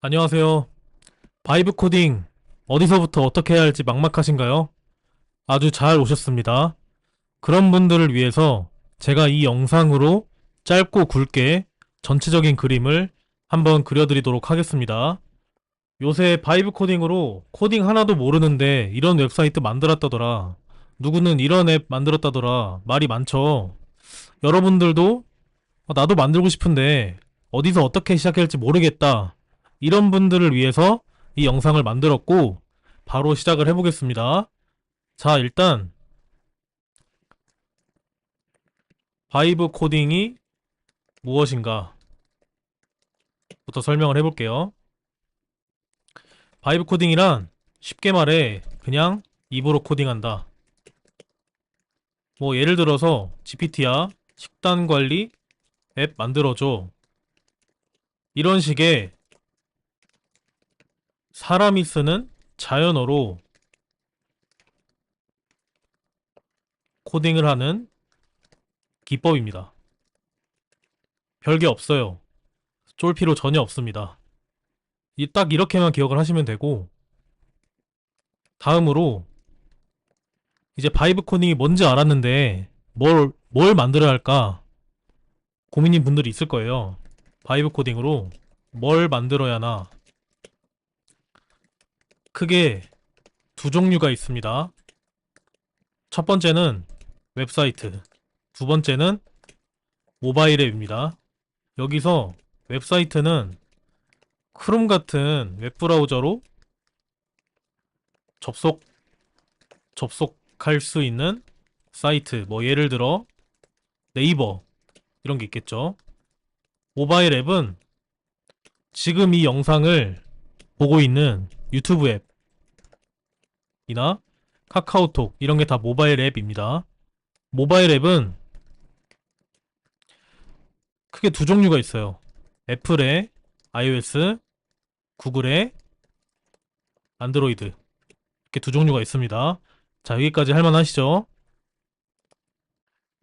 안녕하세요. 바이브 코딩 어디서부터 어떻게 해야 할지 막막하신가요? 아주 잘 오셨습니다. 그런 분들을 위해서 제가 이 영상으로 짧고 굵게 전체적인 그림을 한번 그려드리도록 하겠습니다. 요새 바이브 코딩으로 코딩 하나도 모르는데 이런 웹사이트 만들었다더라. 누구는 이런 앱 만들었다더라. 말이 많죠. 여러분들도 어, 나도 만들고 싶은데 어디서 어떻게 시작해야 할지 모르겠다. 이런 분들을 위해서 이 영상을 만들었고 바로 시작을 해보겠습니다. 자, 일단 바이브 코딩이 무엇인가 부터 설명을 해볼게요. 바이브 코딩이란 쉽게 말해 그냥 입으로 코딩한다. 뭐 예를 들어서 GPT야 식단 관리 앱 만들어줘. 이런 식의 사람이 쓰는 자연어로 코딩을 하는 기법입니다. 별게 없어요. 쫄 필요 전혀 없습니다. 이딱 이렇게만 기억을 하시면 되고 다음으로 이제 바이브 코딩이 뭔지 알았는데 뭘, 뭘 만들어야 할까 고민인 분들이 있을 거예요. 바이브 코딩으로 뭘 만들어야 하나 크게 두 종류가 있습니다. 첫 번째는 웹사이트, 두 번째는 모바일 앱입니다. 여기서 웹사이트는 크롬 같은 웹브라우저로 접속, 접속할 수 있는 사이트, 뭐 예를 들어 네이버, 이런 게 있겠죠. 모바일 앱은 지금 이 영상을 보고 있는 유튜브 앱 이나 카카오톡 이런 게 다 모바일 앱입니다. 모바일 앱은 크게 두 종류가 있어요. 애플의 iOS, 구글의 안드로이드 이렇게 두 종류가 있습니다. 자 여기까지 할만하시죠?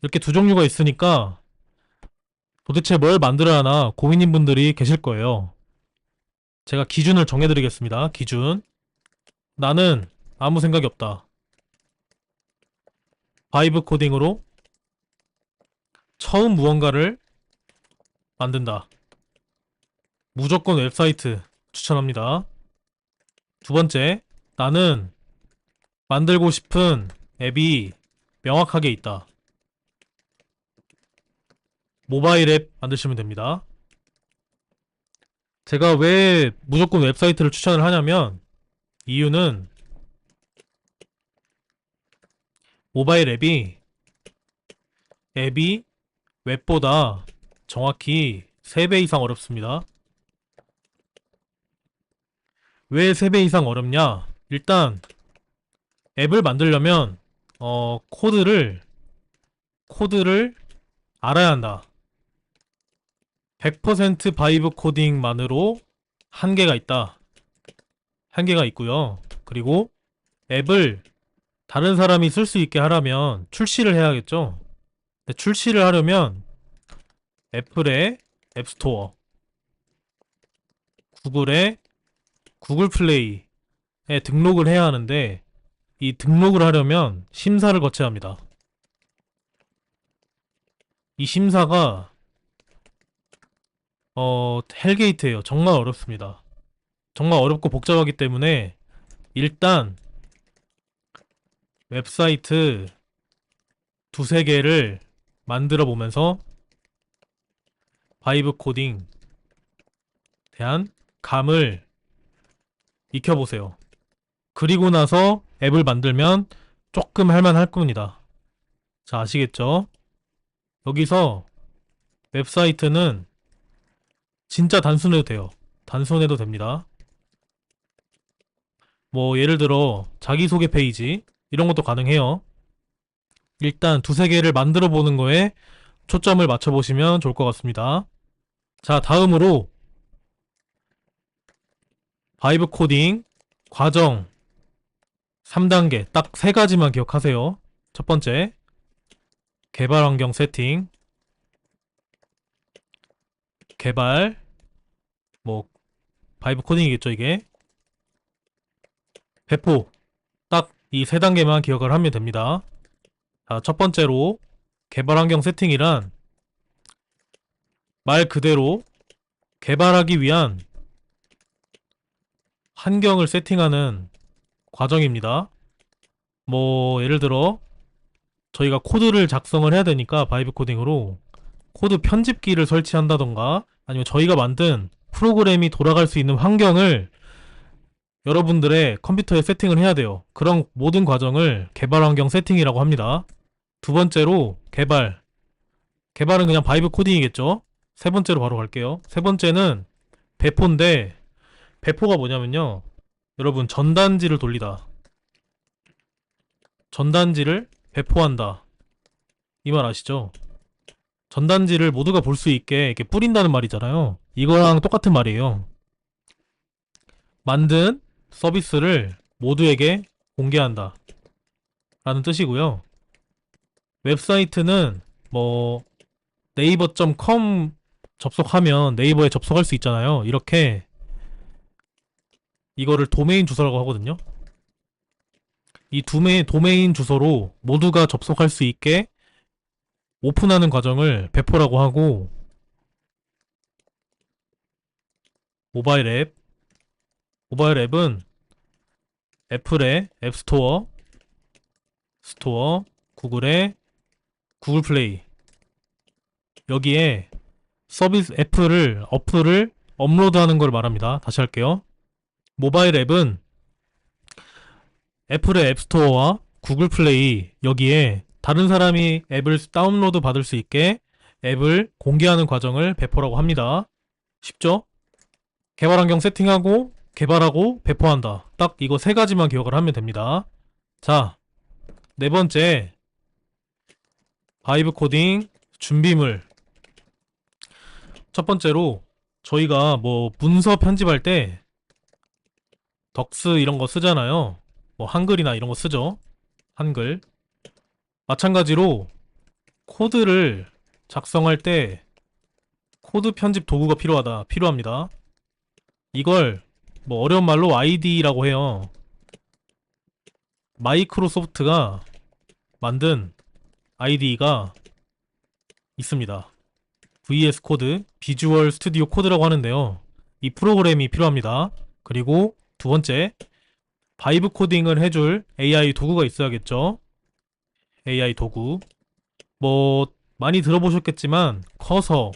이렇게 두 종류가 있으니까 도대체 뭘 만들어야 하나 고민인 분들이 계실 거예요. 제가 기준을 정해드리겠습니다. 기준. 나는 아무 생각이 없다. 바이브 코딩으로 처음 무언가를 만든다. 무조건 웹사이트 추천합니다. 두 번째, 나는 만들고 싶은 앱이 명확하게 있다. 모바일 앱 만드시면 됩니다. 제가 왜 무조건 웹사이트를 추천을 하냐면 이유는 모바일 앱이 앱이 웹보다 정확히 3배 이상 어렵습니다. 왜 3배 이상 어렵냐? 일단 앱을 만들려면 어 코드를 코드를 알아야 한다. 100% 바이브 코딩만으로 한계가 있다. 한계가 있고요. 그리고 앱을 다른 사람이 쓸 수 있게 하려면 출시를 해야겠죠. 출시를 하려면 애플의 앱스토어, 구글의 구글 플레이에 등록을 해야 하는데 이 등록을 하려면 심사를 거쳐야 합니다. 이 심사가 어, 헬게이트예요. 정말 어렵습니다. 정말 어렵고 복잡하기 때문에 일단 웹사이트 두세 개를 만들어 보면서 바이브 코딩 대한 감을 익혀보세요. 그리고 나서 앱을 만들면 조금 할만할 겁니다. 자, 아시겠죠? 여기서 웹사이트는 진짜 단순해도 돼요. 단순해도 됩니다. 뭐 예를 들어 자기소개 페이지 이런 것도 가능해요. 일단 두세 개를 만들어 보는 거에 초점을 맞춰 보시면 좋을 것 같습니다. 자, 다음으로 바이브 코딩 과정 3단계 딱 세 가지만 기억하세요. 첫 번째 개발 환경 세팅 개발 뭐 바이브 코딩이겠죠, 이게. 배포. 딱이세 단계만 기억을 하면 됩니다. 자, 첫 번째로 개발 환경 세팅이란 말 그대로 개발하기 위한 환경을 세팅하는 과정입니다. 뭐 예를 들어 저희가 코드를 작성을 해야 되니까 바이브 코딩으로 코드 편집기를 설치한다던가 아니면 저희가 만든 프로그램이 돌아갈 수 있는 환경을 여러분들의 컴퓨터에 세팅을 해야 돼요. 그런 모든 과정을 개발 환경 세팅이라고 합니다. 두 번째로 개발. 개발은 그냥 바이브 코딩이겠죠. 세 번째로 바로 갈게요. 세 번째는 배포인데 배포가 뭐냐면요. 여러분 전단지를 돌리다. 전단지를 배포한다. 이 말 아시죠? 전단지를 모두가 볼 수 있게 이렇게 뿌린다는 말이잖아요. 이거랑 똑같은 말이에요. 만든 서비스를 모두에게 공개한다. 라는 뜻이고요. 웹사이트는 뭐 네이버.com 접속하면 네이버에 접속할 수 있잖아요. 이렇게 이거를 도메인 주소라고 하거든요. 이 도메인, 도메인 주소로 모두가 접속할 수 있게 오픈하는 과정을 배포라고 하고 모바일 앱 모바일 앱은 애플의 앱스토어 스토어 구글의 구글 플레이 여기에 서비스 애플을 어플을 업로드하는 걸 말합니다. 다시 할게요. 모바일 앱은 애플의 앱스토어와 구글 플레이 여기에 다른 사람이 앱을 다운로드 받을 수 있게 앱을 공개하는 과정을 배포라고 합니다. 쉽죠? 개발 환경 세팅하고 개발하고 배포한다. 딱 이거 세 가지만 기억을 하면 됩니다. 자, 네 번째 바이브 코딩 준비물 첫 번째로 저희가 뭐 문서 편집할 때 덕스 이런 거 쓰잖아요. 뭐 한글이나 이런 거 쓰죠. 한글. 마찬가지로 코드를 작성할 때 코드 편집 도구가 필요하다. 필요합니다. 이걸 뭐 어려운 말로 ID라고 해요. 마이크로소프트가 만든 ID가 있습니다. VS 코드, 비주얼 스튜디오 코드라고 하는데요. 이 프로그램이 필요합니다. 그리고 두 번째, 바이브 코딩을 해줄 AI 도구가 있어야겠죠. AI 도구. 뭐, 많이 들어보셨겠지만, 커서,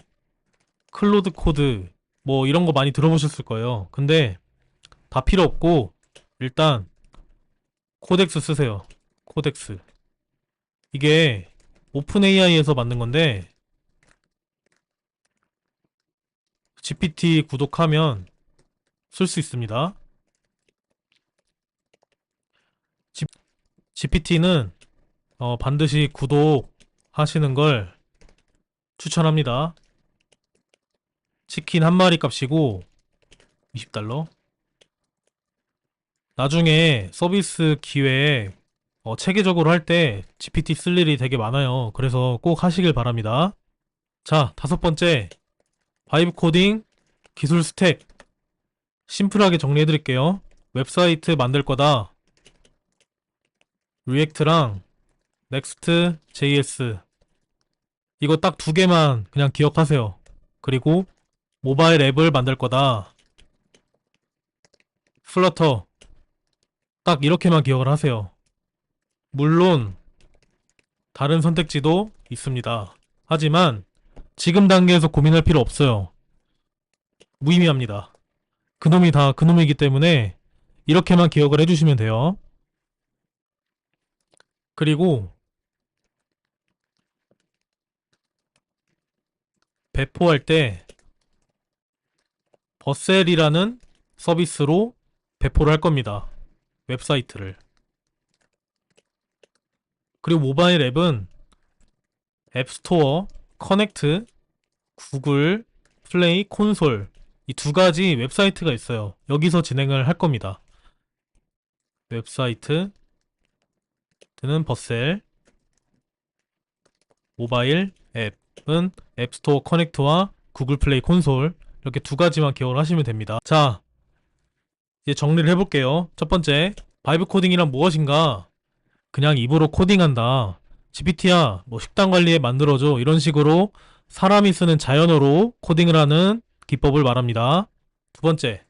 클로드 코드, 뭐, 이런 거 많이 들어보셨을 거예요. 근데, 다 필요 없고, 일단, 코덱스 쓰세요. 코덱스. 이게, 오픈 AI에서 만든 건데, GPT 구독하면 쓸 수 있습니다. GPT는 어, 반드시 구독하시는 걸 추천합니다. 치킨 한 마리 값이고 20달러. 나중에 서비스 기회에 어, 체계적으로 할 때 GPT 쓸 일이 되게 많아요. 그래서 꼭 하시길 바랍니다. 자, 다섯 번째. 바이브 코딩 기술 스택. 심플하게 정리해 드릴게요. 웹사이트 만들 거다. 리액트랑 넥스트 JS 이거 딱 두 개만 그냥 기억하세요. 그리고 모바일 앱을 만들 거다. 플러터 딱 이렇게만 기억을 하세요. 물론 다른 선택지도 있습니다. 하지만 지금 단계에서 고민할 필요 없어요. 무의미합니다. 그놈이 다 그놈이기 때문에 이렇게만 기억을 해주시면 돼요. 그리고 배포할 때 버셀이라는 서비스로 배포를 할 겁니다. 웹사이트를. 그리고 모바일 앱은 앱스토어, 커넥트, 구글, 플레이, 콘솔 이 두 가지 웹사이트가 있어요. 여기서 진행을 할 겁니다. 웹사이트 는 버셀 모바일 앱은 앱스토어 커넥트와 구글 플레이 콘솔 이렇게 두 가지만 기억을 하시면 됩니다. 자, 이제 정리를 해볼게요. 첫 번째, 바이브 코딩이란 무엇인가? 그냥 입으로 코딩한다. GPT야, 뭐 식단 관리에 만들어줘. 이런 식으로 사람이 쓰는 자연어로 코딩을 하는 기법을 말합니다. 두 번째,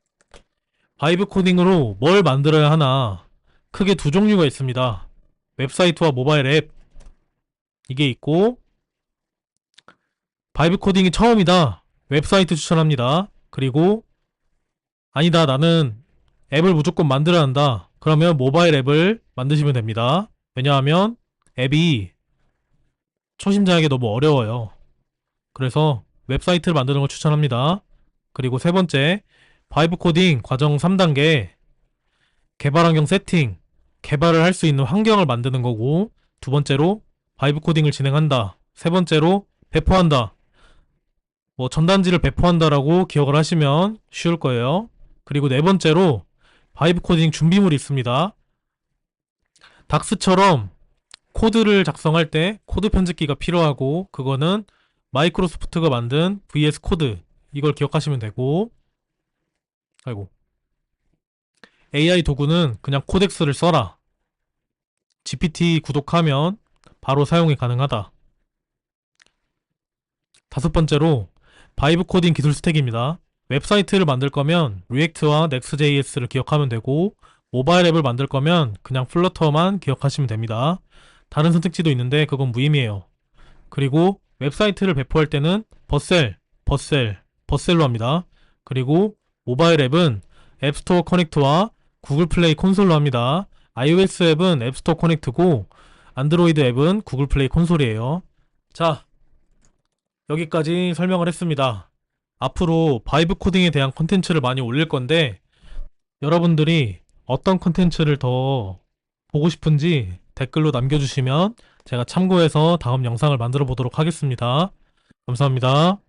바이브 코딩으로 뭘 만들어야 하나? 크게 두 종류가 있습니다. 웹사이트와 모바일 앱. 이게 있고, 바이브 코딩이 처음이다. 웹사이트 추천합니다. 그리고, 아니다. 나는 앱을 무조건 만들어야 한다. 그러면 모바일 앱을 만드시면 됩니다. 왜냐하면 앱이 초심자에게 너무 어려워요. 그래서 웹사이트를 만드는 걸 추천합니다. 그리고 세 번째, 바이브 코딩 과정 3단계 개발 환경 세팅, 개발을 할 수 있는 환경을 만드는 거고 두 번째로 바이브 코딩을 진행한다. 세 번째로 배포한다. 뭐 전단지를 배포한다라고 기억을 하시면 쉬울 거예요. 그리고 네 번째로 바이브 코딩 준비물이 있습니다. 닥스처럼 코드를 작성할 때 코드 편집기가 필요하고 그거는 마이크로소프트가 만든 VS 코드 이걸 기억하시면 되고 아이고 AI 도구는 그냥 코덱스를 써라. GPT 구독하면 바로 사용이 가능하다. 다섯 번째로 바이브 코딩 기술 스택입니다. 웹사이트를 만들 거면 리액트와 넥스JS를 기억하면 되고 모바일 앱을 만들 거면 그냥 플러터만 기억하시면 됩니다. 다른 선택지도 있는데 그건 무의미해요. 그리고 웹사이트를 배포할 때는 버셀, 버셀, 버셀로 합니다. 그리고 모바일 앱은 앱스토어 커넥트와 구글 플레이 콘솔로 합니다. iOS 앱은 앱스토어 커넥트고 안드로이드 앱은 구글 플레이 콘솔이에요. 자, 여기까지 설명을 했습니다. 앞으로 바이브 코딩에 대한 콘텐츠를 많이 올릴 건데 여러분들이 어떤 콘텐츠를 더 보고 싶은지 댓글로 남겨주시면 제가 참고해서 다음 영상을 만들어 보도록 하겠습니다. 감사합니다.